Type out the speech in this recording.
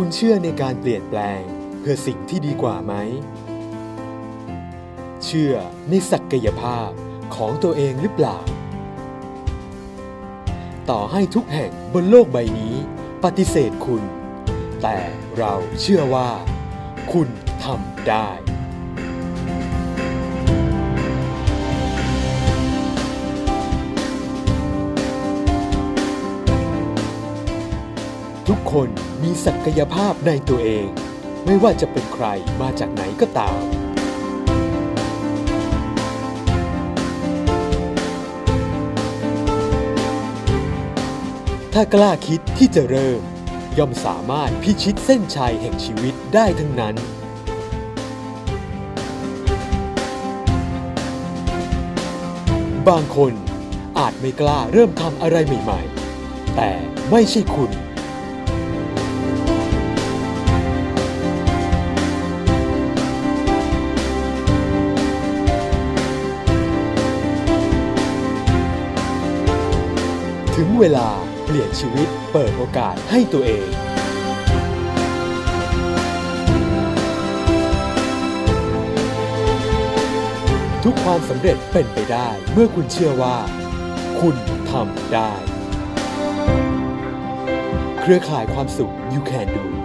คุณเชื่อในการเปลี่ยนแปลงเพื่อสิ่งที่ดีกว่าไหม เชื่อในศักยภาพของตัวเองหรือเปล่า ต่อให้ทุกแห่งบนโลกใบนี้ ปฏิเสธคุณ แต่เราเชื่อว่า คุณทำได้ ทุกคนมีศักยภาพในตัวเอง ไม่ว่าจะเป็นใครมาจากไหนก็ตาม ถ้ากล้าคิดที่จะเริ่ม ย่อมสามารถพิชิตเส้นชัยแห่งชีวิตได้ทั้งนั้นบางคนอาจไม่กล้าเริ่มทำอะไรใหม่ ๆ แต่ไม่ใช่คุณ ถึงเวลาเปลี่ยนชีวิตเปิดโอกาสให้ตัวเอง ทุกความสำเร็จเป็นไปได้เมื่อคุณเชื่อว่า คุณทำได้ เครือข่ายความสุข You Can Do